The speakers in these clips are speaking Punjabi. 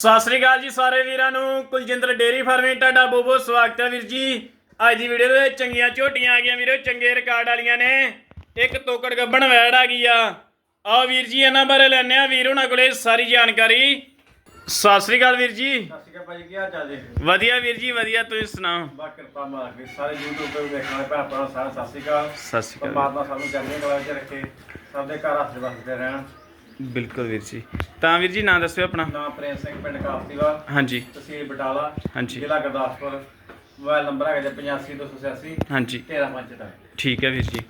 ਸਤਿ ਸ੍ਰੀ ਅਕਾਲ ਜੀ ਸਾਰੇ ਵੀਰਾਂ ਨੂੰ। ਕੁਲਜਿੰਦਰ ਡੇਰੀ ਫਾਰਮਿੰਗ ਤੁਹਾਡਾ ਬਹੁਤ ਬਹੁਤ ਸਵਾਗਤ ਹੈ ਵੀਰ ਜੀ। ਅੱਜ ਦੀ ਵੀਡੀਓ ਦੇ ਵਿੱਚ ਚੰਗੀਆਂ ਝੋਟੀਆਂ ਆ ਗਈਆਂ ਵੀਰੋ ਚੰਗੇ ਰਿਕਾਰਡ ਵਾਲੀਆਂ ਨੇ। ਇੱਕ ਤੋਕੜ ਗੱਬਣ ਵੈੜ ਆ ਗਈ ਆ। ਆਓ ਵੀਰ ਜੀ ਇਹਨਾਂ ਬਾਰੇ ਲੈਣੇ ਆ ਵੀਰ ਉਹਨਾਂ ਕੋਲੇ ਸਾਰੀ ਜਾਣਕਾਰੀ। ਸਤਿ ਸ੍ਰੀ ਅਕਾਲ ਵੀਰ ਜੀ। ਸਤਿ ਸ਼੍ਰੀ ਅਕਾਲ ਭਾਈ ਕੀ ਹਾਲ ਚਾਲ ਜੀ? ਵਧੀਆ ਵੀਰ ਜੀ ਵਧੀਆ ਤੁਸੀਂ ਸੁਣਾਓ? ਬਾ ਕਿਰਪਾ ਮਾਰ ਕੇ ਸਾਰੇ YouTube ਤੇ ਵੇਖਣ ਵਾਲੇ ਭੈਣ ਭਰਾ ਸਾਰਿਆਂ ਸਤਿ ਸ਼੍ਰੀ ਅਕਾਲ। ਸਤਿ ਸ੍ਰੀ ਅਕਾਲ। ਪਰਮਾਤਮਾ ਸਭ ਨੂੰ ਚੰਗੇ ਕਲਾ ਵਿੱਚ ਰੱਖੇ ਸਭ ਦੇ ਘਰ ਹੱਥ ਵਸਦੇ ਰਹਿਣ। ਬਿਲਕੁਲ ਵੀਰ ਜੀ। ਤਾਂ ਵੀਰ ਜੀ ਨਾਂ ਦੱਸਿਓ ਆਪਣਾ। ਨਾਮ ਪ੍ਰੇਮ ਸਿੰਘ ਪਿੰਡ ਕਾਫਤੀਵਾ ਹਾਂਜੀ। ਤਹਿਸੀਲ ਬਟਾਲਾ ਹਾਂਜੀ। ਜ਼ਿਲ੍ਹਾ ਗੁਰਦਾਸਪੁਰ। ਮੋਬਾਈਲ ਨੰਬਰ ਹੈਗਾ ਜੀ 85 ਹਾਂਜੀ। 1355 ਠੀਕ ਹੈ ਵੀਰ ਜੀ।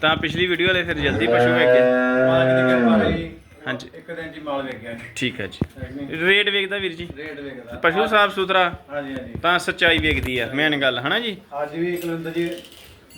ਤਾਂ ਪਿਛਲੀ ਵੀਡੀਓ ਵਾਲੇ ਫਿਰ ਜਲਦੀ ਪਸ਼ੂ ਵੇਖ ਮਾਲਕ ਦੀ ਕਿਰਪਾ ਰਹੀ ਹਾਂਜੀ। ਇੱਕ ਦਿਨ ਹੀ ਮਾਲ ਵੇਖ ਗਿਆ ਜੀ। ਠੀਕ ਹੈ ਜੀ? ਰੇਟ ਵੇਖਦਾ ਵੀਰ ਜੀ। ਰੇਟ ਵੇਖਦਾ। ਪਸ਼ੂ ਸਾਫ਼ ਸੁਥਰਾ ਹਾਂਜੀ ਹਾਂਜੀ। ਤਾਂ ਸੱਚਾਈ ਵੇਖਦੀ ਆ ਮੇਨ ਗੱਲ ਹਨਾ ਜੀ? ਅੱਜ ਵੀ ਕਲੰਦਰ ਜੀ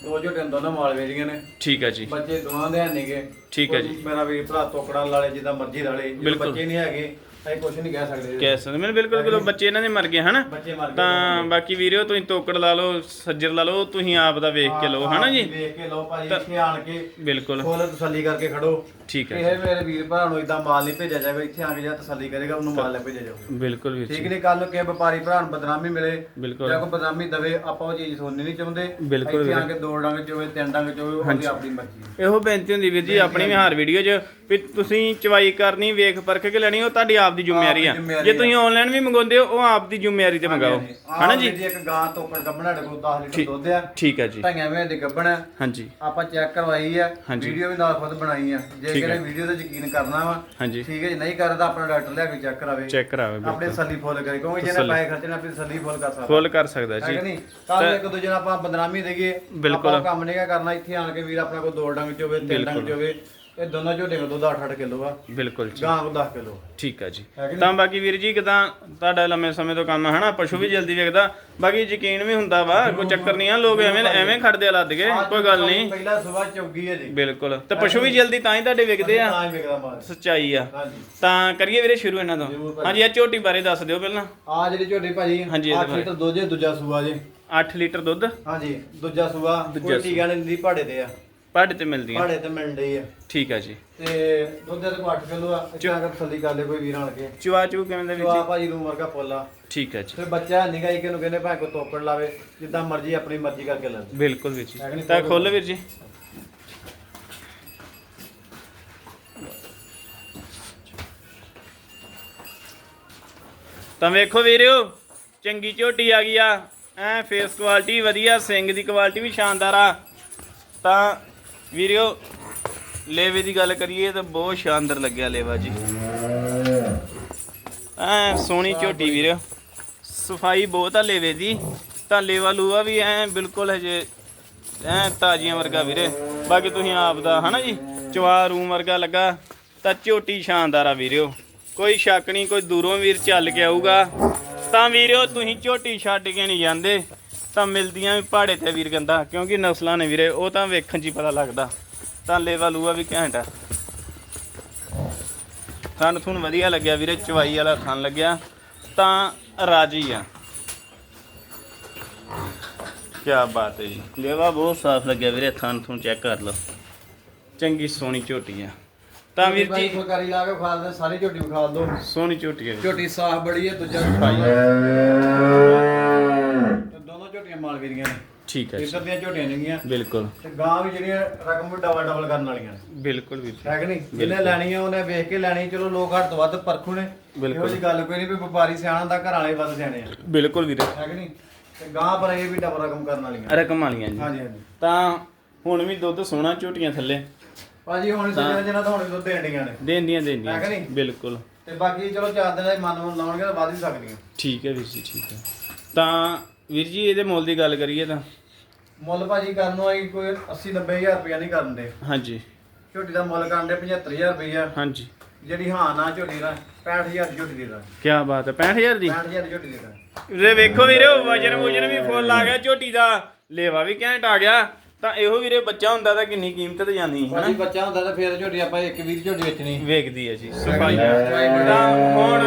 ਦੋ ਝੋਟੇ ਦੋਨੋਂ ਮਾਲ ਵੇਚੀਆਂ ਨੇ। ਠੀਕ ਹੈ ਜੀ। ਬੱਚੇ ਦੋਵਾਂ ਦੇ ਨਹੀਂਗੇ ਠੀਕ ਹੈ ਜੀ। ਮੇਰਾ ਵੀਰ ਭਰਾ ਤੋਕੜਾ ਲਾਲੇ ਜਿੱਦਾਂ ਮਰਜ਼ੀ ਲਾਲੇ ਜੇ ਬਿਲਕੁਲ। ਬੱਚੇ ਨਹੀਂ ਹੈਗੇ ਅਸੀਂ ਕੁਝ ਨਹੀਂ ਕਹਿ ਸਕਦੇ। ਕਹਿ ਸਕਦੇ। ਮੈਨੂੰ ਬਿਲਕੁਲ ਬਿਲਕੁਲ ਬੱਚੇ ਇਹਨਾਂ ਦੇ ਮਰ ਗਏ ਹਨਾ? ਬੱਚੇ ਮਰ ਗਏ ਤਾਂ ਬਾਕੀ ਵੀਡੀਓ ਤੁਸੀਂ ਤੋਕੜ ਲਾ ਲਓ ਸੱਜਰ ਲਾ ਲਓ ਤੁਸੀਂ ਆਪ ਦਾ ਵੇਖ ਕੇ ਲਓ ਹਨਾ ਜੀ? ਵੇਖ ਕੇ ਲਓ ਭਾਜੀ ਇੱਥੇ ਆਣ ਕੇ ਬਿਲਕੁਲ। ਫੁੱਲ ਤਸੱਲੀ ਕਰਕੇ ਖੜੋ। ਠੀਕ ਹੈ ਇਹ ਮੇਰੇ ਵੀਰ ਭਰਾ ਨੂੰ ਇਦਾਂ ਮਾਲ ਨਹੀਂ ਭੇਜਿਆ ਜਾਵੇ ਇੱਥੇ ਆ ਕੇ ਜਾਂ ਤਸੱਲੀ ਕਰੇਗਾ ਉਹਨੂੰ ਮਾਲ ਲੈ ਭੇਜਿਆ ਜਾਊਗਾ। ਬਿਲਕੁਲ ਵੀਰ ਠੀਕ ਜੀ। ਨਹੀਂ ਕੱਲ ਨੂੰ ਕਿਸੇ ਵਪਾਰੀ ਭਰਾ ਨੂੰ ਬਦਨਾਮੀ ਮਿਲੇ ਬਿਲਕੁਲ। ਜਾਂ ਕੋਈ ਬਦਨਾਮੀ ਦਵੇ ਆਪਾਂ ਉਹ ਚੀਜ਼ ਸੁਣਨੀ ਨਹੀਂ ਚਾਹੁੰਦੇ। ਬਿਲਕੁਲ ਇੱਥੇ ਆ ਵੀਰੇ। ਕੇ ਦੋ ਡੰਗ ਚ ਹੋਵੇ ਤਿੰਨ ਡੰਗ ਚ ਹੋਵੇ ਉਹਦੀ ਆਪਣੀ ਮਰਜ਼ੀ ਹੈ। ਇਹੋ ਬੇਨਤੀ ਹੁੰਦੀ ਵੀਰ ਜੀ ਆਪਣੀ ਵੀ ਹਾਰ ਵੀਡੀਓ 'ਚ ਵੀ ਤੁਸੀਂ ਚਵਾਈ ਕਰਨੀ ਵੇਖ ਪਰਖ ਕੇ ਲੈਣੀ ਉਹ ਤੁਹਾਡੀ ਆਪ ਦੀ ਜ਼ਿੰਮੇਵਾਰੀ ਆ। ਜ਼ਿੰਮੇਵਾਰੀ ਜੇ ਤੁਸੀਂ ਆਨਲਾਈਨ ਵੀ ਮੰਗਵਾਉਂਦੇ ਹੋ ਉਹ ਆਪ ਦੀ ਜ਼ਿੰਮੇਵਾਰੀ ਤੇ ਮੰਗਾਓ। ਹਨਾ ਜੀ? ਇੱਕ ਗਾਂ ਤੋਕੜ ਗੱਬਣਾ ਸਾਡੇ ਕੋਲ 10 ਲੀਟਰ ਦੁੱਧ ਆ। ਠੀਕ ਹੈ ਜੀ। ਢਾਈਆਂ ਮਹੀਨੇ ਦੀ ਗੱਬਣ ਆ ਹਾਂਜੀ। ਆਪਾਂ ਚੈੱਕ ਕਰਵਾਈ ਆ। ਹਾਂਜੀ। ਵੀਡੀਓ ਵੀ ਨਾਲ ਖੁਦ ਬਣਾਈ ਆ। ਜੇ ਠੀਕ ਹੈ। ਵੀਡੀਓ ਤੇ ਯਕੀਨ ਕਰਨਾ ਵਾ ਹਾਂਜੀ। ਠੀਕ ਹੈ ਜੀ ਨਹੀਂ ਕਰਦਾ ਆਪਣਾ ਡਾਕਟਰ ਲਿਆ ਕੇ ਚੈੱਕ ਕਰਾਵੇ। ਚੈੱਕ ਕਰਾਓ ਆਪਣੇ ਤਸੱਲੀ ਫੁੱਲ ਕਰੇ ਕਿਉਂਕਿ ਜਿਹਨੇ। ਪੈਸੇ ਖਰਚਣੇ ਆਪਣੀ ਤਸੱਲੀ ਫੁੱਲ ਕਰ ਸਕਦਾ। ਫੁੱਲ ਕਰ ਸਕਦਾ ਹੈ ਜੀ। ਕਿ ਨਹੀਂ? ਕੱਲ ਇੱਕ ਦੂਜੇ ਨਾਲ ਆਪਾਂ ਬਦਨਾਮੀ ਦੇਈਏ ਬਿਲਕੁਲ। ਆਪਾਂ ਕੰਮ ਨਹੀਂ ਗਾ ਕਰਨਾ ਇੱਥੇ ਆਣ ਕੇ ਵੀਰ ਆਪਣਾ ਕੋਲ ਦੋ ਡੰਗ ਚ ਹੋਵੇ ਤਿੰਨ ਡੰਗ ਚ ਹੋਵੇ ਇਹ ਦੋਨੋਂ ਝੋਟੇ ਕੋਲ ਦੁੱਧ 8-8 ਕਿਲੋ ਆ। ਬਿਲਕੁਲ ਜੀ। ਗਾਂ ਕੋਲ 10 ਕਿਲੋ ਠੀਕ ਹੈ ਜੀ? ਤਾਂ ਬਾਕੀ ਵੀਰ ਜੀ ਕਿਦਾਂ ਤੁਹਾਡਾ ਲੰਮੇ ਸਮੇਂ ਤੋਂ ਕੰਮ ਹੈ ਹਨਾ? ਪਸ਼ੂ ਵੀ ਜਲਦੀ ਵੇਖਦਾ। ਬਾਕੀ ਯਕੀਨ ਵੀ ਹੁੰਦਾ ਵਾ ਕੋਈ ਚੱਕਰ ਨਹੀਂ ਆ ਲੋਕ ਐਵੇਂ ਐਵੇਂ ਖੜਦੇ ਆ ਲੱਦ ਕੇ ਕੋਈ ਗੱਲ ਨਹੀਂ। ਪਹਿਲਾ ਸਵੇਰ ਚੌਗੀ ਹੈ ਜੀ। ਬਿਲਕੁਲ। ਤੇ ਪਸ਼ੂ ਵੀ ਜਲਦੀ ਤਾਂ ਹੀ ਤੁਹਾਡੇ ਵਿਕਦੇ ਆ। ਸੱਚਾਈ ਆ। ਤਾਂ ਕਰੀਏ ਵੀਰੇ ਸ਼ੁਰੂ ਇਹਨਾਂ ਤੋਂ। ਹਾਂਜੀ ਇਹ ਝੋਟੀ ਬਾਰੇ ਦੱਸ ਦਿਓ ਪਹਿਲਾਂ। ਆ ਜਿਹੜੀ ਝੋਟੀ ਭਾਜੀ ਹਾਂਜੀ, ਇਹਦੇ 8 ਲੀਟਰ ਦੁੱਧ ਜੇ ਦੂਜਾ ਸੂਆ ਜੇ। 8 ਲੀਟਰ ਦੁੱਧ? ਹਾਂਜੀ ਦੂਜਾ ਸੂਆ। ਕੋਈ ਟੀਕਾ ਨਹੀਂ ਦਿੰਦੀ ਭਾੜੇ ਤੇ ਆ। ਪੱਡ ਤੇ ਮਿਲਦੀਆਂ ਭਾੜੇ ਤੇ ਮਿਲ ਰਹੀ ਆ। ਠੀਕ ਆ ਜੀ। ਤੇ ਦੁੱਧ ਦੇ 8 ਕਿਲੋ ਆ ਇੱਥੇ ਆ ਕੇ ਤਸੱਲੀ ਕਰ ਲੈ ਕੋਈ ਵੀਰ ਆਣ ਕੇ। ਚਵਾ ਚੂ ਕਿਵੇਂ ਦੇ ਆ ਵਿੱਚ? ਭਾਜੀ ਨੂੰ ਵਰਗਾ ਪੋਲਾ ਠੀਕ ਹੈ ਜੀ। ਤੇ ਬੱਚਾ ਨਿਗਾ ਹੀ ਕਿਨੂੰ ਕਹਿੰਦੇ ਭਾਵੇਂ ਕੋ ਤੋਕੜ ਲਾਵੇ ਜਿੱਦਾਂ ਮਰਜ਼ੀ ਆਪਣੀ ਮਰਜ਼ੀ ਕਰਕੇ ਲੈ। ਬਿਲਕੁਲ ਵੀਰ ਜੀ? ਤਾਂ ਖੋਲ ਵੀਰ ਜੀ। ਤਾਂ ਵੇਖੋ ਵੀਰਿਓ ਚੰਗੀ ਝੋਟੀ ਆ ਗਈ ਆ। ਐ ਫੇਸ ਕੁਆਲਿਟੀ ਵਧੀਆ ਸਿੰਘ ਦੀ ਕੁਆਲਿਟੀ ਵੀ ਸ਼ਾਨਦਾਰ ਆ। ਤਾਂ ਵੀਰਿਓ ਲੇਵੇ ਦੀ ਗੱਲ ਕਰੀਏ ਤਾਂ ਬਹੁਤ ਸ਼ਾਨਦਾਰ ਲੱਗਿਆ ਲੇਵਾ ਜੀ। ਐ ਸੋਹਣੀ ਝੋਟੀ ਵੀਰਿਓ। ਸਫ਼ਾਈ ਬਹੁਤ ਆ ਲੇਵੇ ਦੀ। ਤਾਂ ਲੇਵਾ ਲੂਆ ਵੀ ਐ ਬਿਲਕੁਲ ਹਜੇ ਐ ਤਾਜ਼ੀਆਂ ਵਰਗਾ ਵੀਰੇ। ਬਾਕੀ ਤੁਸੀਂ ਆਪ ਦਾ ਹਨਾ ਜੀ? ਚਵਾ ਰੂਮ ਵਰਗਾ ਲੱਗਾ ਤਾਂ ਝੋਟੀ ਸ਼ਾਨਦਾਰ ਆ ਵੀਰਿਓ। ਕੋਈ ਸ਼ੱਕ ਨਹੀਂ ਕੋਈ ਦੂਰੋਂ ਵੀਰ ਚੱਲ ਕੇ ਆਊਗਾ। ਤਾਂ ਵੀਰਿਓ ਤੁਸੀਂ ਝੋਟੀ ਛੱਡ ਕੇ ਨਹੀਂ ਜਾਂਦੇ। ਤਾਂ ਮਿਲਦੀਆਂ ਵੀ ਪਹਾੜੇ ਤੇ ਵੀਰ ਗੰਦਾ ਕਿਉਂਕਿ ਨਸਲਾਂ ਨੇ ਵੀਰੇ ਉਹ ਤਾਂ ਵੇਖਣ 'ਚ ਹੀ ਪਤਾ ਲੱਗਦਾ। ਤਾਂ ਲੇਵਾ ਲੂਆ ਵੀ ਘੈਂਟ ਆ। ਥਣ ਥੁਣ ਵਧੀਆ ਲੱਗਿਆ ਵੀਰੇ ਚਵਾਈ ਵਾਲਾ ਥਣ ਲੱਗਿਆ। ਤਾਂ ਰਾਜੀ ਆ। ਕੀ ਬਾਤ ਹੈ ਜੀ। ਲੇਵਾ ਬਹੁਤ ਸਾਫ਼ ਲੱਗਿਆ ਵੀਰੇ ਥਣ ਥੁਣ ਚੈੱਕ ਕਰ ਲਓ। ਚੰਗੀ ਸੋਹਣੀ ਝੋਟੀ ਆ। ਤਾਂ ਵੀਰ ਜੀ ਫੁਲਕਾਰੀ ਲਾ ਕੇ ਖਾ ਦੇ ਸਾਰੀ ਝੋਟੀ ਵਿਖਾ ਦੋ ਸੋਹਣੀ ਝੋਟੀ ਹੈ ਝੋਟੀ ਸਾਫ਼ ਬੜੀ ਹੈ ਦੂਜਾ ਦੋਨੋਂ ਵੀਰੀਆਂ ਨੇ। ਠੀਕ ਹੈ ਇੱਧਰ ਦੀਆਂ ਝੋਟੀਆਂ ਨੇਗੀਆਂ ਬਿਲਕੁਲ। ਤੇ ਗਾਂ ਵੀ ਜਿਹੜੀਆਂ ਰਕਮ ਵੀ ਡਬਲ ਡਬਲ ਕਰਨ ਵਾਲੀਆਂ ਨੇ। ਬਿਲਕੁਲ ਵੀਰ ਜੀ। ਹੈ ਕਿ ਨਹੀਂ? ਜਿਹਨੇ ਲੈਣੀ ਆ ਉਹਨੇ ਵੇਖ ਕੇ ਲੈਣੀ। ਚਲੋ ਲੋਕ ਘੱਟ ਤੋਂ ਵੱਧ ਪਰਖੂ ਨੇ। ਬਿਲਕੁਲ। ਇਹੋ ਜੀ ਗੱਲ ਕੋਈ ਨਹੀਂ ਵੀ ਵਪਾਰੀ ਸਿਆਣਾ ਦਾ ਘਰ ਵਾਲੇ ਵੱਧ ਸਿਆਣੇ ਆ। ਬਿਲਕੁਲ ਵੀਰੇ। ਹੈ ਕਿ ਨਹੀਂ? ਤੇ ਗਾਂ ਪਰ ਇਹ ਵੀ ਡਬਲ ਰਕਮ ਕਰਨ ਵਾਲੀਆਂ ਰਕਮ ਵਾਲੀਆਂ ਜੀ। ਹਾਂਜੀ ਹਾਂਜੀ। ਤਾਂ ਹੁਣ ਵੀ ਦੁੱਧ ਸੋਹਣਾ ਝੋਟੀਆਂ ਥੱਲੇ। ਭਾਜੀ ਹੁਣ ਜਿਹੜਾ ਜਿਹਨਾਂ ਤੋਂ ਹੁਣ ਦੁੱਧ ਦੇਣ ਡੀਆਂ ਨੇ। ਹੈ ਦੇਂਦੀਆਂ ਨਹੀਂ? ਬਿਲਕੁਲ। ਤੇ ਬਾਕੀ ਚਲੋ ਚਾਰ ਦਿਨਾਂ ਦੇ ਮਨ ਨੂੰ ਲਾਉਣਗੇ ਤਾਂ ਵੱਧ ਵੀ ਸਕਦੀਆਂ। ਠੀਕ ਹੈ ਵੀਰ ਜੀ ਠੀਕ ਹੈ। ਤਾਂ ਵੀਰ ਜੀ ਇਹਦੇ ਮੁੱਲ ਦੀ ਗੱਲ ਕਰੀਏ ਤਾਂ। ਮੁੱਲ ਭਾਜੀ ਕਰਨ ਨੂੰ ਆਈ ਕੋਈ 80 90000 ਰੁਪਇਆ ਨਹੀਂ ਕਰਨ ਦੇ। ਹਾਂਜੀ। ਝੋਟੀ ਦਾ ਮੁੱਲ ਕਰਨ ਦੇ 75000 ਰੁਪਇਆ ਹਾਂਜੀ। ਜਿਹੜੀ ਹਾਂ ਨਾ ਝੋਟੀ ਦਾ 65000 ਦੀ ਝੋਟੀ ਦੇ ਦਾ। ਕੀ ਬਾਤ ਹੈ 65000 ਦੀ? 65000 ਦੀ ਝੋਟੀ ਦੇ ਦਾ। ਵੀਰੇ ਵੇਖੋ ਵੀਰੇ ਵਜਨ ਵਜਨ ਵੀ ਫੁੱਲ ਆ ਗਿਆ ਝੋਟੀ ਦਾ ਲੇਵਾ ਵੀ ਘੈਂਟ ਆ ਗਿਆ। ਤਾਂ ਇਹੋ ਵੀਰੇ ਬੱਚਾ ਹੁੰਦਾ ਤਾਂ ਕਿੰਨੀ ਕੀਮਤ ਤੇ ਜਾਂਦੀ ਹੈ ਭਾਜੀ ਬੱਚਾ ਹੁੰਦਾ ਤਾਂ ਫੇਰ ਝੋਟੀ ਆਪਾਂ ਇੱਕ ਵੀਰ ਝੋਟੀ ਵੇਚਣੀ। ਵੇਖਦੀ ਹੈ ਜੀ ਸਫ਼ਾਈ ਹੁਣ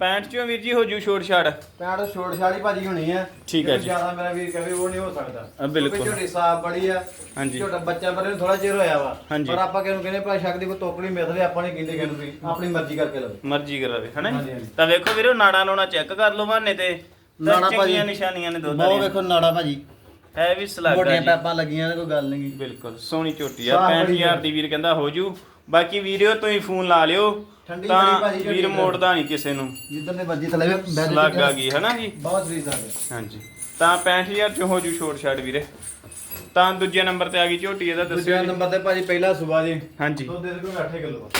65 ਚੋਂ ਵੀਰ ਜੀ ਹੋ ਜੂ ਛੋੜ ਛਾੜ ਪੈਂਟ ਛੋੜ ਛਾੜੀ ਭਾਜੀ ਹੋਣੀ ਆ ਠੀਕ ਹੈ ਜੇ। ਜ਼ਿਆਦਾ ਮੇਰਾ ਵੀਰ ਕਹੇ ਉਹ ਨਹੀਂ ਹੋ ਸਕਦਾ ਅ, ਬਿਲਕੁਲ। ਕਿਉਂਕਿ ਝੋਟੀ ਸਾਫ਼ ਬੜੀ ਆ ਹਾਂਜੀ। ਝੋਟਾ ਬੱਚਾ ਨੂੰ ਥੋੜਾ ਚਿਰ ਹੋਇਆ ਵਾ ਹਾਂਜੀ। ਪਰ ਆਪਾਂ ਕਿਹਨੂੰ ਕਹਿੰਦੇ ਭਲਾ ਸ਼ੱਕ ਦੀ ਕੋਈ ਤੋਕੜੀ ਮਿਲਦੇ ਆਪਾਂ ਨਹੀਂ ਕਹਿੰਦੇ ਕਿਹਨੂੰ ਵੀ ਆਪਣੀ ਮਰਜ਼ੀ ਕਰਕੇ ਲਵੇ ਮਰਜ਼ੀ ਕਰਾਵੇ ਹਨਾ ਹਾਂਜੀ। ਤਾਂ ਵੇਖੋ ਵੀਰੇ ਨਾੜਾ ਲਾਉਣਾ ਚੈੱਕ ਕਰ ਲਓ ਬਹਾਨੇ ਤੇ ਤਾਂ ਨਾੜਾਂ ਭਾਜੀ। ਚੰਗੀਆਂ ਨਿਸ਼ਾਨੀਆਂ ਨੇ ਦੁੱਧ ਬਹੁਤ ਵੇਖੋ ਨਾੜਾ ਭਾਜੀ ਹੈ ਵੀ ਸਲਾਗਾ ਮੋਟੀਆਂ ਜੀ। ਪੈਪਾਂ ਲੱਗੀਆਂ ਨੇ ਕੋਈ ਗੱਲ ਨਹੀਂ ਬਿਲਕੁਲ ਸੋਹਣੀ ਝੋਟੀ ਆ। ਸਾਫ਼ ਬੜੀ 65000 ਦੀ ਵੀਰ ਕਹਿੰਦਾ ਹੋ ਜੂ। ਬਾਕੀ ਵੀਡੀਓ ਤੋਂ ਹੀ ਫੋਨ ਲਾ ਲਿਓ। ਠੰਡੀ ਤਾਂ ਬੜੀ ਭਾਜੀ ਝੋਟੀ ਵੀਰ ਦਾ। ਮੋੜਦਾ ਨਹੀਂ ਕਿਸੇ ਨੂੰ। ਜਿੱਦਾਂ ਦੇ ਮਰਜ਼ੀ ਥਲੇ ਬੈਠ ਲੱਗ ਆ ਗਈ ਹਨਾ ਜੀ? ਬਹੁਤ ਰੀਸ ਆ ਗਈ ਹਾਂਜੀ। ਤਾਂ 65000 ਚ ਹੋ ਜੂ ਛੋਟ ਛਾੜ ਵੀਰੇ। ਤਾਂ ਦੂਜੇ ਨੰਬਰ ਤੇ ਆ ਗਈ ਝੋਟੀ ਇਹਦਾ ਦੱਸਿਓ ਦੂਜੇ ਜੀ। ਨੰਬਰ ਤੇ ਭਾਜੀ ਪਹਿਲਾ ਸੁਬਾ ਜੀ। ਹਾਂਜੀ। ਦੁੱਧ ਦੇ ਕੋਈ 8 ਕਿਲੋ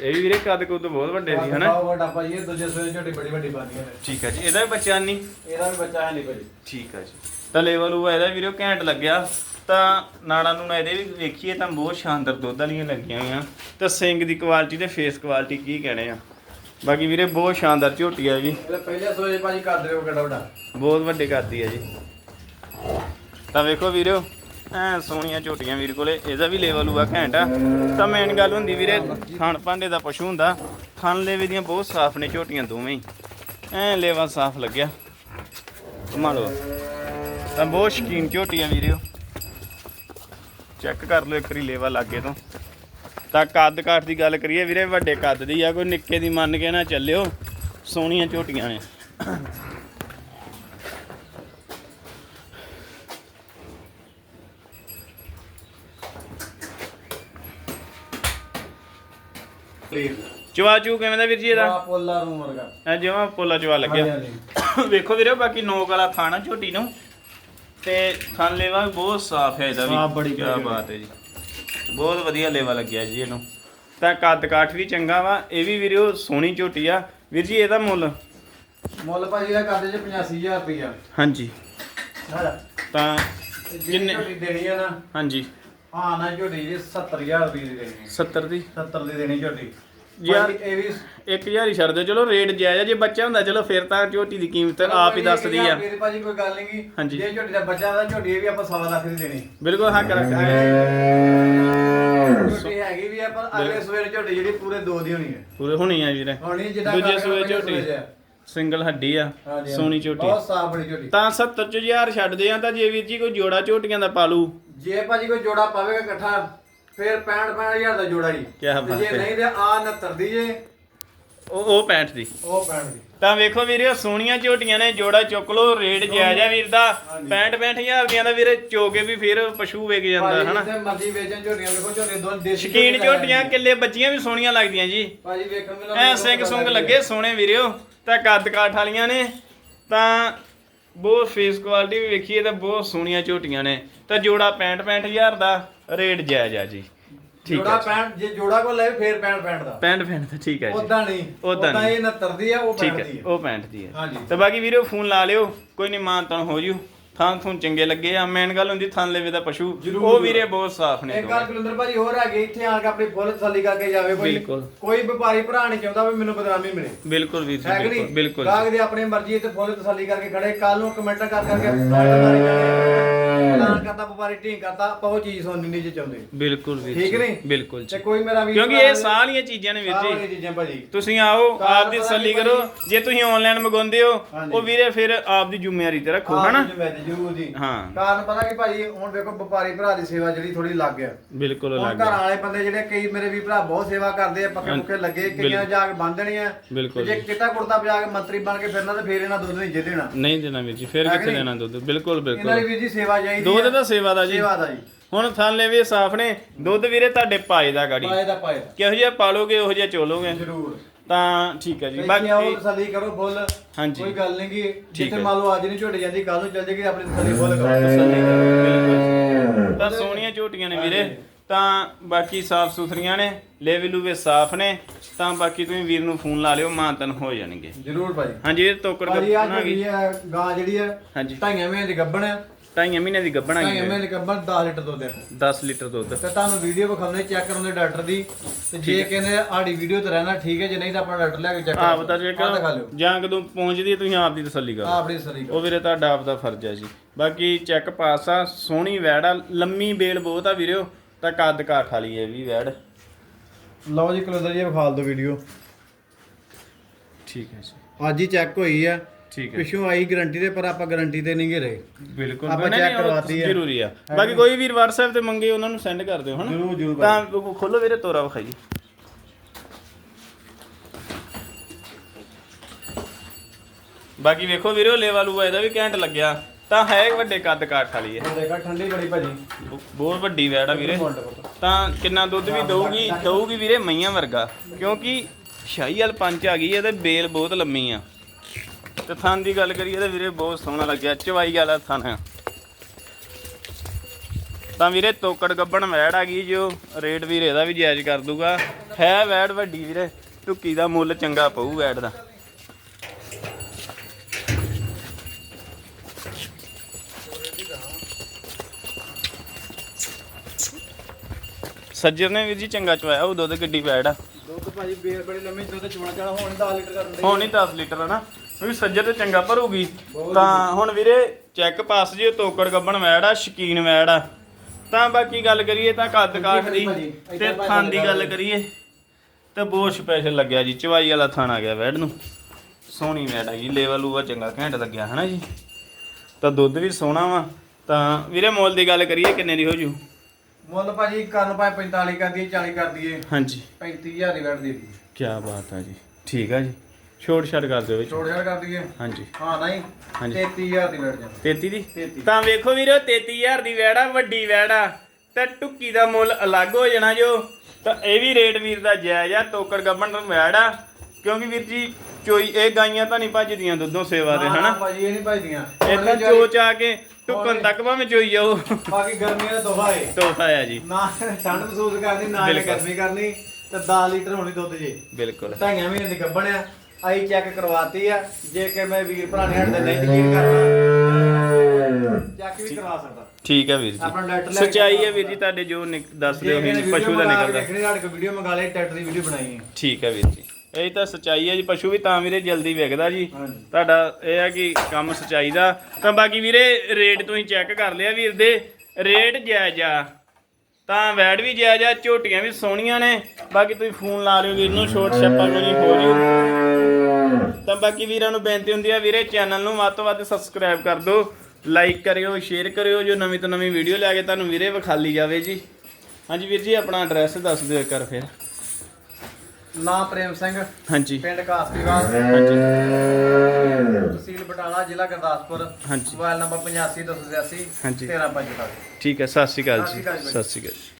ਇਹ ਵੀ ਵੀਰੇ ਕੱਦ ਕੁੱਦ ਬਹੁਤ ਵੱਡੇ ਸੀ ਹਨਾ? ਬਹੁਤ ਵੱਡਾ ਭਾਜੀ ਇਹ ਦੂਜੇ ਸੂਏ ਝੋਟੀ ਬੜੀ ਵੱਡੀ ਪਾਉਂਦੀਆਂ ਨੇ ਠੀਕ ਹੈ ਜੀ ਇਹਦਾ ਵੀ ਬੱਚਾ ਨਹੀਂ ਇਹਦਾ ਵੀ ਬੱਚਾ ਹੈ ਨਹੀਂ ਭਾਜੀ। ਠੀਕ ਹੈ ਜੀ। ਤਾਂ ਲੈਵਲ ਉਹ ਇਹਦਾ ਵੀਰੋ ਘੈਂਟ ਲੱਗਿਆ। ਤਾਂ ਨਾੜਾਂ ਨੂੰ ਇਹਦੇ ਵੀ ਵੇਖੀਏ ਤਾਂ ਬਹੁਤ ਸ਼ਾਨਦਾਰ ਦੁੱਧ ਵਾਲੀਆਂ ਲੱਗੀਆਂ ਹੋਈਆਂ। ਤੇ ਸਿੰਗ ਦੀ ਕੁਆਲਿਟੀ ਤੇ ਫੇਸ ਕੁਆਲਿਟੀ ਕੀ ਕਹਿਣੇ ਆ। ਬਾਕੀ ਵੀਰੇ ਬਹੁਤ ਸ਼ਾਨਦਾਰ ਝੋਟੀ ਆ ਜੀ ਪਹਿਲੇ ਸੂਏ ਭਾਜੀ ਕਰ ਦਿਓ ਕਿੱਡਾ ਵੱਡਾ। ਬਹੁਤ ਵੱਡੇ ਕਰਦੀ ਹੈ ਜੀ। ਤਾਂ ਵੇਖੋ ਵੀਰੋ ਐ ਸੋਹਣੀਆਂ ਝੋਟੀਆਂ ਵੀਰ ਕੋਲੇ ਇਹਦਾ ਵੀ ਲੈਵਲ ਹੋਆ ਘੈਂਟ ਆ। ਤਾਂ ਮੇਨ ਗੱਲ ਹੁੰਦੀ ਵੀਰੇ ਖਾਣ ਭਾਂਡੇ ਦਾ ਪਸ਼ੂ ਹੁੰਦਾ। ਖਾਣ ਲੈਵੇ ਦੀਆਂ ਬਹੁਤ ਸਾਫ਼ ਨੇ ਝੋਟੀਆਂ ਦੋਵੇਂ ਹੀ। ਐ ਲੈਵਾ ਸਾਫ਼ ਲੱਗਿਆ। ਕਮਾ ਲਓ। ਤਾਂ ਬਹੁਤ ਸ਼ਕੀਨ ਝੋਟੀਆਂ ਵੀਰਿਓ। ਚੈੱਕ ਕਰ ਲਓ ਇੱਕ ਵਾਰੀ ਲੈਵਾ ਲਾਗੇ ਤੋਂ। ਤਾਂ ਕੱਦ ਕਾਠ ਦੀ ਗੱਲ ਕਰੀਏ ਵੀਰੇ ਵੱਡੇ ਕੱਦ ਦੀ ਆ ਕੋਈ ਨਿੱਕੇ ਦੀ ਮੰਨ ਕੇ ਨਾ ਚੱਲਿਓ ਸੋਹਣੀਆਂ ਝੋਟੀਆਂ ਨੇ। ਚਵਾ ਚੂ ਕਿਵੇਂ ਦਾ ਵੀਰ ਜੀ ਇਹਦਾ? ਪੋਲਾ ਰੂਮ ਵਰਗਾ ਐ ਜਿਵੇਂ ਪੋਲਾ ਚਵਾ ਲੱਗਿਆ। ਵੇਖੋ ਵੀਰੇ ਬਾਕੀ ਨੋਕ ਵਾਲਾ ਥਾਣਾ ਝੋਟੀ ਨੂੰ। ਤੇ ਥਣ ਲੇਵਾ ਵੀ ਬਹੁਤ ਸਾਫ਼ ਹੈ ਇਹਦਾ ਵੀ। ਸਾਫ਼ ਬੜੀ ਕੀ ਭਾਰੀ ਬਾਤ ਹੈ ਜੀ। ਬਹੁਤ ਵਧੀਆ ਲੇਵਾ ਲੱਗਿਆ ਜੀ ਇਹਨੂੰ। ਤਾਂ ਕੱਦ ਕਾਠ ਵੀ ਚੰਗਾ ਵਾ ਇਹ ਵੀ ਵੀਰੇ ਸੋਹਣੀ ਝੋਟੀ ਆ। ਵੀਰ ਜੀ ਇਹਦਾ ਮੁੱਲ? ਮੁੱਲ ਭਾਜੀ ਦਾ ਕਰਦੇ ਜੇ 85000 ਰੁਪਇਆ ਹਾਂਜੀ। ਹਾਂ ਤਾਂ ਜਿੰਨੇ ਝੋਟੀ ਦੇਣੀ ਆ ਨਾ ਹਾਂਜੀ। ਹਾਂ ਨਾ ਝੋਟੀ ਜੀ 70000 ਰੁਪਏ ਦੀ ਦੇਣੀ ਹੈ। 70 ਦੀ? 70 ਦੀ ਦੇਣੀ ਝੋਟੀ। ਯਾਰ- ਇਹ ਵੀ 1000 ਹੀ ਛੱਡ ਦਿਓ। ਚਲੋ ਰੇਟ ਜਾਇਜ਼ ਆ ਜੇ ਬੱਚਾ ਹੁੰਦਾ ਚਲੋ ਫਿਰ ਤਾਂ ਝੋਟੀ ਦੀ ਕੀਮਤ ਆਪ ਹੀ ਦੱਸਦੀ ਆ। ਮੇਰੇ ਭਾਜੀ ਕੋਈ ਗੱਲ ਨਹੀਂ। ਜੇ ਝੋਟੀ ਦਾ ਬੱਚਾ ਦਾ ਝੋਟੀ ਇਹ ਵੀ ਆਪਾਂ ਸਵਾ ਲੱਖ ਦੀ ਦੇਣੀ। ਬਿਲਕੁਲ ਹੱਕ ਰੱਖਾਂਗੇ ਝੋਟੀ ਹੈਗੀ ਵੀ ਆ ਪਰ ਅਗਲੇ ਸਵੇਰ ਝੋਟੀ ਜਿਹੜੀ ਪੂਰੇ ਦੋ ਦੀ ਹੋਣੀ ਹੈ ਪੂਰੇ ਹੋਣੀ ਆ ਵੀਰੇ। ਹੋਣੀ ਜਿੱਦਾਂ ਦੂਜੇ ਕਰਕੇ ਸੂਏ ਪਹਿਲੇ ਝੋਟੀ। ਸੂਏ 'ਚ ਆ। ਸਿੰਗਲ ਹੱਡੀ ਆ ਸੋਹਣੀ। ਝੋਟੀ। ਬਹੁਤ ਸਾਫ਼ ਬੜੀ ਝੋਟੀ। ਤਾਂ 70 ਚ ਹਜ਼ਾਰ ਛੱਡਦੇ ਆ ਤਾਂ ਜੇ ਵੀਰ ਜੀ ਕੋਈ ਜੋੜਾ ਝੋਟੀਆਂ ਦਾ ਪਾਲੂ। ਜੇ ਭਾਜੀ ਕੋਈ ਜੋੜਾ ਪਾਵੇਗਾ ਇਕੱਠਾ ਫਿਰ 65 65000 ਦਾ ਜੋੜਾ ਜੀ। ਕਿਆ ਤੇ ਬਾਤ ਜੇ ਹੈ। ਨਹੀਂ ਤੇ ਆ 69 ਦੀ ਜੇ। ਉਹ ਉਹ 65 ਦੀ। ਉਹ 65 ਦੀ। ਤਾਂ ਵੇਖੋ ਵੀਰੇ ਸੋਹਣੀਆਂ ਝੋਟੀਆਂ ਨੇ ਜੋੜਾ ਚੁੱਕ ਲੋ ਰੇਟ ਜਾਇਜ਼ ਆ ਵੀਰ ਦਾ। 65 65000 ਦੀਆਂ ਦਾ ਵੀਰੇ ਚੋਕੇ ਵੀ ਫਿਰ ਪਸ਼ੂ ਵੇਚ ਜਾਂਦਾ ਭਾਜੀ ਹਨਾ? ਜਿੱਥੇ ਮਰਜ਼ੀ ਵੇਚਣ ਝੋਟੀਆਂ ਵੇਖੋ ਝੋਟੀਆਂ ਦੋ ਦੇਸੀ ਸ਼ਕੀਨ ਝੋਟੀਆਂ ਕਿੱਲੇ ਬੱਚੀਆਂ ਵੀ ਸੋਹਣੀਆਂ ਲੱਗਦੀਆਂ ਜੀ। ਭਾਜੀ ਵੇਖਣ ਮੈਨੂੰ ਐ ਸਿੰਘ ਸੁੰਗ ਲੱਗੇ ਸੋਹਣੇ ਵੀਰਿਓ। ਤਾਂ ਕੱਦ ਕਾਠ ਵਾਲੀਆਂ ਨੇ। ਤਾਂ ਬਹੁਤ ਫੇਸ ਕੁਆਲਿਟੀ ਵੀ ਵੇਖੀਏ ਤਾਂ ਬਹੁਤ ਸੋਹਣੀਆਂ ਝੋਟੀਆਂ ਨੇ। ਤਾਂ ਜੋੜਾ 65 65000 ਦਾ। ਰੇਟ ਜਾਇਜ਼ ਆ ਜੀ। ਠੀਕ ਜੋੜਾ ਹੈ 65 ਜੇ ਜੋੜਾ ਕੋ ਲੈ ਫੇਰ 65 65 ਦਾ। 65 65 ਦਾ ਠੀਕ ਹੈ ਜੀ। ਉਦਾਂ ਨਹੀਂ ਉੱਦਾਂ ਉਦਾਂ। ਇਹ 69 ਦੀ ਆ ਉਹ 65 ਠੀਕ ਹੈ ਦੀ ਆ। ਉਹ 65 ਦੀ ਹੈ ਹਾਂਜੀ। ਤੇ ਬਾਕੀ ਵੀਰੋ ਫੋਨ ਲਾ ਲਿਓ ਕੋਈ ਨਹੀਂ ਮਾਨਤਨ ਹੋ ਜੂ। ਥਾਂ ਥੂੰ ਚੰਗੇ ਲੱਗੇ ਆ। ਮੇਨ ਗੱਲ ਹੁੰਦੀ ਥਾਂ ਲੈਵੇ ਦਾ ਪਸ਼ੂ। ਜ਼ਰੂਰ, ਉਹ ਜ਼ਰੂਰ। ਵੀਰੇ ਬਹੁਤ ਸਾਫ਼ ਨੇ ਇੱਕ ਗੱਲ ਕੁਲਿੰਦਰ ਭਾਜੀ ਹੋਰ ਆ ਗਈ ਇੱਥੇ ਆਣ ਕੇ ਆਪਣੀ ਫੁੱਲ ਤਸੱਲੀ ਕਰਕੇ ਜਾਵੇ ਕੋਈ। ਬਿਲਕੁਲ। ਕੋਈ ਵਪਾਰੀ ਭਰਾ ਨਹੀਂ ਚਾਹੁੰਦਾ ਵੀ ਮੈਨੂੰ ਬਦਨਾਮੀ ਮਿਲੇ। ਬਿਲਕੁਲ ਵੀਰ ਜੀ ਹੈ ਕਿ ਬਿਲਕੁਲ। ਨਹੀਂ ਬਿਲਕੁਲ ਗਾਹਕ ਦੀ ਆਪਣੀ ਮਰਜ਼ੀ ਤੇ ਫੁੱਲ ਤਸੱਲੀ ਕਰਕੇ ਖੜੇ। ਕੱਲ ਨੂੰ ਕਮੈਂਟ ਕਰ ਕਰਕੇ ਐਲਾਨ ਕਰਦਾ ਵਪਾਰੀ ਢੀਂਗ ਕਰਦਾ ਆਪਾਂ ਉਹ ਚੀਜ਼ ਸੁਣਨੀ ਨਹੀਂ ਜੇ ਚਾਹੁੰਦੇ। ਬਿਲਕੁਲ ਵੀਰ ਠੀਕ ਜੀ, ਨਹੀਂ? ਬਿਲਕੁਲ ਜੀ। ਤੇ ਕੋਈ ਮੇਰਾ ਵੀ ਕਿਉਂਕਿ ਇਹ ਸਾਰੀਆਂ ਚੀਜ਼ਾਂ ਨੇ ਵੀਰ ਜੀ। ਸਾਰੀਆਂ ਚੀਜ਼ਾਂ ਭਾਜੀ। ਤੁਸੀਂ ਆਓ ਕਾਰਨ ਆਪ ਦੀ ਪਤਾ ਤਸੱਲੀ ਕੀ ਕਰੋ। ਭਾਜੀ? ਜੇ ਤੁਸੀਂ ਆਨਲਾਈਨ ਮੰਗਾਉਂਦੇ ਹੋ ਹਾਂਜੀ। ਉਹ ਵੀਰੇ ਫਿਰ ਆਪ ਦੀ ਜ਼ਿੰਮੇਵਾਰੀ ਤੇ ਰੱਖੋ ਹਾਂ ਹਨਾ? ਜੀ, ਮੈਂ ਜੀ, ਜ਼ਰੂਰ ਜੀ। ਹਾਂ। ਕਾਰਨ ਪਤਾ ਕੀ ਭਾਜੀ ਹੁਣ ਵੇਖੋ ਵਪਾਰੀ ਭਰਾ ਦੀ ਸੇਵਾ ਜਿਹੜੀ ਥੋੜੀ ਲੱਗ ਗਿਆ ਬਿਲਕੁਲ ਹੁਣ ਘਰ ਵਾਲੇ ਬੰਦੇ ਜਿਹੜੇ ਕਈ ਮੇਰੇ ਵੀ ਭਰਾ ਬਹੁਤ ਸੇਵਾ ਕਰਦੇ ਆ ਪੱਕੇ ਮੁੱਕੇ ਲੱਗੇ ਜਾ ਕੇ ਬੰਨ੍ਹਣੀ ਆ। ਬਿਲਕੁਲ ਤੇ ਜੇ ਚਿੱਟਾ ਕੁੜਤਾ ਪਜਾ ਕੇ ਮੰਤਰੀ ਬਣ ਕੇ ਫਿਰਨਾ ਤੇ ਫੇਰ ਇਹਨਾਂ ਦੁੱਧ ਨਹੀਂ ਜੇ ਦੇਣਾ। ਨਹੀਂ ਦੇਣਾ ਵੀਰ ਜੀ ਫਿਰ ਹੈ ਕਿ ਕਿੱਥੇ ਨਹੀਂ? ਦੇਣਾ ਦੁੱਧ? ਬਿਲਕੁਲ ਇਹਨਾਂ ਦੀ ਬਿਲਕੁਲ ਵੀਰ ਜੀ ਸੇਵਾ ਚਾਹੀਦੀ ਦੁੱਧ ਆ। ਦਾ ਸੇਵਾ ਦਾ ਜੀ। ਸੇਵਾ ਦਾ ਜੀ। ਹੁਣ ਥਾਲੇ ਵੀ ਸਾਫ਼ ਨੇ। ਦੁੱਧ ਵੀਰੇ ਤੁਹਾਡੇ ਪਾਏ ਦਾ ਗਾੜੀ। ਪਾਏ ਦਾ ਪਾਏ ਦਾ। ਕਿਹੋ ਜਿਹਾ ਪਾਲੋਗੇ ਉਹੋ ਜਿਹਾ ਚੋਲੋਗੇ? ਜ਼ਰੂਰ। ਤਾਂ ਠੀਕ ਹੈ ਜੀ। ਬਾਕੀ ਆਓ ਬਾਕੀ ਤਸੱਲੀ ਕਰੋ ਫੁੱਲ। ਹਾਂਜੀ। ਕੋਈ ਗੱਲ ਨਹੀਂ ਕਿ ਜਿੱਥੇ ਹੈ। ਮੰਨ ਲਓ ਅੱਜ ਨਹੀਂ ਝੁੱਟ ਜਾਂਦੀ ਕੱਲ ਨੂੰ ਚੱਲ ਜੇਗੀ ਆਪਣੀ ਤਸੱਲੀ ਫੁੱਲ ਕਰੋ। ਤਸੱਲੀ ਕਰੋ, ਬਿਲਕੁਲ। ਤਾਂ ਸੋਹਣੀਆਂ ਝੋਟੀਆਂ ਨੇ ਵੀਰੇ। ਤਾਂ ਬਾਕੀ ਸਾਫ਼ ਸੁਥਰੀਆਂ ਨੇ ਲੈਵਲੂ ਵੀ ਸਾਫ਼ ਨੇ। ਤਾਂ ਬਾਕੀ ਤੁਸੀਂ ਵੀਰ ਨੂੰ ਫੋਨ ਲਾ ਲਿਓ ਮਾਨਤਨ ਹੋ ਜਾਣਗੇ। ਜ਼ਰੂਰ ਭਾਜੀ ਹਾਂਜੀ ਇਹ ਤੋਕੜ ਭਾਜੀ ਆ ਗੱਪਣਾ ਜਿਹੜੀ ਗਈ ਆ ਗਾਂ ਜਿਹੜੀ ਆ ਹਾਂਜੀ। ਢਾਈਆਂ ਮਹੀਨੇ ਦੀ ਗੱਭਣ ਆ ਢਾਈਆਂ ਮਹੀਨੇ ਦੀ ਗੱਭਣ ਹੈਗੀ ਐਵੇਂ ਨਿਕੰਬਰ 10 ਲੀਟਰ ਦੁੱਧ ਹੈ। 10 ਲੀਟਰ ਦੁੱਧ। ਤੇ ਤੁਹਾਨੂੰ ਵੀਡੀਓ ਵਿਖਾਉਣੇ ਚੈੱਕ ਕਰਾਉਂਦੇ ਡਾਕਟਰ ਦੀ। ਤੇ ਜੇ ਕਹਿੰਦੇ ਆੜੀ ਵੀਡੀਓ ਤੇ ਰਹਿਣਾ ਠੀਕ ਹੈ ਜੇ ਨਹੀਂ ਤਾਂ ਆਪਣਾ ਡਾਕਟਰ ਲੈ ਕੇ ਚੈੱਕ ਆਪ ਦਾ ਜੇ ਆਹ ਦਿਖਾ ਲਿਓ। ਜਾਂ ਕਦੋਂ ਪਹੁੰਚਦੀ ਹੈ ਤੁਸੀਂ ਆਪ ਦੀ ਤਸੱਲੀ ਕਰੋ। ਆਪਣੀ ਸਰੀ ਉਹ ਵੀਰੇ ਤੁਹਾਡਾ ਆਪ ਦਾ ਫਰਜ਼ ਹੈ ਜੀ। ਬਾਕੀ ਚੈੱਕ ਪਾਸ ਆ ਸੋਹਣੀ ਵੈੜ ਆ ਲੰਮੀ ਬੇਲ ਬਹੁਤ ਆ ਵੀਰਿਓ ਤਾਂ ਕੱਦ ਕਾਠ ਵਾਲੀ ਹੈ ਵੀ ਵੈੜ। ਲਓ ਜੀ ਕਲੋਦਰ ਜੀ ਵਿਖਾਲ ਦਿਓ ਵੀਡੀਓ। ਠੀਕ ਹੈ ਜੀ। ਅੱਜ ਹੀ ਚੈੱਕ ਹੋਈ ਆ। ਠੀਕ ਹੈ। ਪਿੱਛੋਂ ਆਈ ਗਾਰੰਟੀ ਤੇ ਪਰ ਆਪਾਂ ਗਾਰੰਟੀ ਤੇ ਨਹੀਂ ਗਏ ਬਿਲਕੁਲ। ਆਪਾਂ ਉਹ ਕਰਵਾਤੀ ਹੈ। ਜ਼ਰੂਰੀ ਆ। ਬਾਕੀ ਕੋਈ ਵੀਰ WhatsApp ਤੇ ਮੰਗੇ ਉਹਨਾਂ ਨੂੰ ਸੈਂਡ ਕਰ ਦਿਓ ਹਨਾ? ਜਰੂਰ ਜਰੂਰ ਤਾਂ ਖੋਲੋ ਵੀਰੇ ਤੋਰਾ ਵਿਖਾਈ ਬਾਕੀ ਵੇਖੋ ਵੀਰੇ ਉਹ ਲੇਵਾ ਲੂਆ ਇਹਦਾ ਵੀ ਘੈਂਟ ਲੱਗਿਆ। ਤਾਂ ਹੈ ਵੱਡੇ ਕੱਦ ਕਾਠ ਵਾਲੀ ਹੈ ਦੇਖਾ ਠੰਡੀ ਬੜੀ ਭਾਜੀ। ਬਹੁਤ ਵੱਡੀ ਵੈੜ ਆ ਵੀਰੇ। ਤਾਂ ਕਿੰਨਾ ਦੁੱਧ ਵੀ ਦਊਗੀ ਦਊਗੀ ਵੀਰੇ ਮਈਆਂ ਵਰਗਾ। ਕਿਉਂਕਿ ਸ਼ਾਹੀ ਵਾਲ ਪੰਚ ਆ ਗਈ ਹੈ ਤੇ ਬੇਲ ਬਹੁਤ ਲੰਮੀ ਆ। ਤੇ ਥਣ ਦੀ ਗੱਲ ਕਰੀਏ ਤੇ ਵੀਰੇ ਬਹੁਤ ਸੋਹਣਾ ਲੱਗਿਆ ਚਵਾਈ ਵਾਲਾ ਥਣ। ਆ ਤਾਂ ਵੀਰੇ ਤੋਕੜ ਗੱਬਣ ਵੈੜ ਆ ਗਈ ਜੋ ਰੇਟ ਵੀਰੇ ਇਹਦਾ ਵੀ ਜਾਇਜ਼ ਕਰ ਦੂਗਾ। ਹੈ ਵੈੜ ਵੱਡੀ ਵੀਰੇ ਟੁੱਕੀ ਦਾ ਮੁੱਲ ਚੰਗਾ ਪਊ ਵੈੜ ਦਾ। ਸੱਜਰ ਨੇ ਵੀਰ ਜੀ ਚੰਗਾ ਚਵਾਇਆ ਉਹ ਦੁੱਧ ਗੱਡੀ ਵੈੜ ਆ। ਦੁੱਧ ਭਾਜੀ ਬੇਰ ਬੜੀ ਲੰਮੀ ਦੁੱਧ ਚੋਣਾ ਚਾਣਾ ਹੁਣ 10 ਲੀਟਰ ਕਰਨ ਦੇ। ਹੁਣ ਹੀ 10 ਲੀਟਰ ਨਾ। ਵੀ ਸੱਜਰ ਤੇ ਚੰਗਾ ਭਰੂਗੀ। ਤਾਂ ਹੁਣ ਵੀਰੇ ਚੈੱਕ ਪਾਸ ਜੀ ਤੋਕੜ ਗੱਬਣ ਵੈੜ ਆ ਸ਼ਕੀਨ ਵੈੜ ਆ। ਤਾਂ ਬਾਕੀ ਗੱਲ ਕਰੀਏ ਤਾਂ ਕੱਦ ਕਾਠ ਦੀ ਤੇ ਥਾਂ ਦੀ ਗੱਲ ਕਰੀਏ ਤੇ ਬਹੁਤ ਸਪੈਸ਼ਲ ਲੱਗਿਆ ਜੀ ਚਵਾਈ ਵਾਲਾ ਥਾਣ ਆ ਗਿਆ ਵੈੜ ਨੂੰ। ਸੋਹਣੀ ਵੈੜ ਆ ਜੀ ਲੇਵਲ ਲੂਆ ਚੰਗਾ ਘੈਂਟ ਲੱਗਿਆ ਹਨਾ ਜੀ? ਤਾਂ ਦੁੱਧ ਵੀ ਸੋਹਣਾ ਵਾ। ਤਾਂ ਵੀਰੇ ਮੁੱਲ ਦੀ ਗੱਲ ਕਰੀਏ ਕਿੰਨੇ ਦੀ ਹੋ ਜੂ? ਮੁੱਲ ਭਾਜੀ ਕਰਨ ਪਾਏ 45 ਕਰ ਦਈਏ 40 ਕਰ ਦਈਏ। ਹਾਂਜੀ। 35000 ਦੀ ਵੈਟ ਦੇ ਦਈਏ। ਕੀ ਬਾਤ ਆ ਜੀ ਠੀਕ ਆ ਜੀ। ਛੋਟ ਛੱਡ ਕਰ ਦਿਓ ਵਿੱਚ। ਛੋੜ ਛਾੜ ਕਰ ਦਈਏ। ਹਾਂਜੀ। ਹਾਂ ਨਹੀਂ ਹਾਂਜੀ। 33000 ਦੀ ਵੈਟ ਜਾ। 33 ਦੀ? 33 ਤਾਂ ਵੇਖੋ ਵੀਰੋ 33000 ਦੀ ਵੈੜਾ ਵੱਡੀ ਵੈੜਾ ਤੇ ਟੁੱਕੀ ਦਾ ਮੁੱਲ ਅਲੱਗ ਹੋ ਜਾਣਾ ਜੋ। ਤਾਂ ਇਹ ਵੀ ਰੇਟ ਵੀਰ ਦਾ ਜਾਇਜ਼ ਆ ਤੋਕੜ ਗੱਬਣ ਨੂੰ ਵੈੜਾ ਕਿਉਂਕਿ ਵੀਰ ਜੀ ਚੋਈ ਇਹ ਗਾਈਆਂ ਤਾਂ ਨਹੀਂ ਭੱਜਦੀਆਂ ਦੁੱਧੋਂ ਸੇਵਾ ਦੇ ਹਨਾ? ਭਾਜੀ ਇਹ ਨਹੀਂ ਭਜਦੀਆਂ। ਇਹ ਤਾਂ ਚੋਚ ਆ ਕੇ ਟੁੱਕਣ ਤੱਕ ਭਾਵੇਂ ਚੋਈ ਜਾਓ। ਬਾਕੀ ਗਰਮੀਆਂ ਦਾ ਤੋਹਫਾ ਹੈ ਤੋਹਫਾ ਆ ਜੀ। ਨਾ ਠੰਡ ਮਹਿਸੂਸ ਕਰਨੀ ਨਾ ਬਿਲਕੁਲ। ਗਰਮੀ ਕਰਨੀ ਤੇ 10 ਲੀਟਰ ਹੋਣੀ ਦੁੱਧ ਜੀ। ਬਿਲਕੁਲ। ਢਾਈਆਂ ਮਹੀਨੇ ਦੀ ਗੱਭਣ ਆ। ਆਈ ਚੈੱਕ ਕਰਵਾਤੀ ਆ ਜੇ ਕਿ ਮੈਂ ਵੀਰ ਭਰਾ ਨੇ ਹਟਦੇ ਨਹੀਂ ਯਕੀਨ ਕਰਨਾ ਚੈੱਕ ਵੀ ਕਰਵਾ ਸਕਦਾ। ਠੀਕ ਹੈ ਵੀਰ ਜੀ। ਲੈ ਕੇ ਸਚਾਈ ਹੈ ਵੀਰ ਜੀ ਤੁਹਾਡੇ ਜੋ ਨਿਕ- ਦੱਸਦੇ ਹੋ ਵੀ ਪਸ਼ੂ ਦਾ ਨਿਕਲਦਾ। ਦੇਖਣੀ ਸਾਡੇ ਕੋਲ ਵੀਡੀਓ ਮੰਗਾ ਲਈ ਟਰੈਕਟਰ ਦੀ ਵੀਡੀਓ ਬਣਾਈ ਹੈ ਠੀਕ ਹੈ ਵੀਰ ਜੀ। ਇਹ ਤਾਂ ਸਚਾਈ ਹੈ ਜੀ ਪਸ਼ੂ ਵੀ ਤਾਂ ਵੀਰੇ ਜਲਦੀ ਵਿਕਦਾ ਜੀ। ਤੁਹਾਡਾ ਇਹ ਹੈ ਕਿ ਕੰਮ ਸਚਾਈ ਦਾ। ਤਾਂ ਬਾਕੀ ਵੀਰੇ ਰੇਟ ਤੁਸੀਂ ਚੈੱਕ ਕਰ ਲਿਆ ਵੀਰ ਦੇ। ਰੇਟ ਜਾਇਜ਼ ਆ। ਤਾਂ ਵੈੜ ਵੀ ਜਾਇਜ਼ ਆ ਝੋਟੀਆਂ ਵੀ ਸੋਹਣੀਆਂ ਨੇ। ਬਾਕੀ ਤੁਸੀਂ ਫੋਨ ਲਾ ਲਿਓ ਵੀਰ ਨੂੰ ਛੋਟ ਛੱਪਾ ਕੋਈ ਹੋ ਰਹੀ ਤਾਂ ਬਾਕੀ ਵੀਰਾਂ ਨੂੰ ਬੇਨਤੀ ਹੁੰਦੀ ਆ ਵੀਰੇ ਚੈਨਲ ਨੂੰ ਵੱਧ ਤੋਂ ਵੱਧ ਸਬਸਕ੍ਰਾਈਬ ਕਰ ਦਿਓ ਲਾਈਕ ਕਰਿਓ ਸ਼ੇਅਰ ਕਰਿਓ ਜੋ ਨਵੀਂ ਤੋਂ ਨਵੀਂ ਵੀਡੀਓ ਲੈ ਕੇ ਤੁਹਾਨੂੰ ਵੀਰੇ ਵਿਖਾਲੀ ਜਾਵੇ ਜੀ। ਹਾਂਜੀ ਵੀਰ ਜੀ ਆਪਣਾ ਐਡਰੈਸ ਦੱਸ ਦਿਓ ਇੱਕ ਵਾਰ ਫਿਰ। ਨਾਂ ਪ੍ਰੇਮ ਸਿੰਘ ਹਾਂਜੀ। ਪਿੰਡ ਕਾਸਪੀਵਾਲ ਹਾਂਜੀ। ਤਹਿਸੀਲ ਬਟਾਲਾ ਜ਼ਿਲ੍ਹਾ ਗੁਰਦਾਸਪੁਰ। ਹਾਂਜੀ। ਮੋਬਾਈਲ ਨੰਬਰ 85 286 ਹਾਂਜੀ। 1355 ਠੀਕ ਹੈ ਸਤਿ ਸ਼੍ਰੀ ਅਕਾਲ ਸਤਿ ਜੀ ਸ਼੍ਰੀ ਅਕਾਲ ਜੀ। ਸਤਿ ਸ਼੍ਰੀ ਅਕਾਲ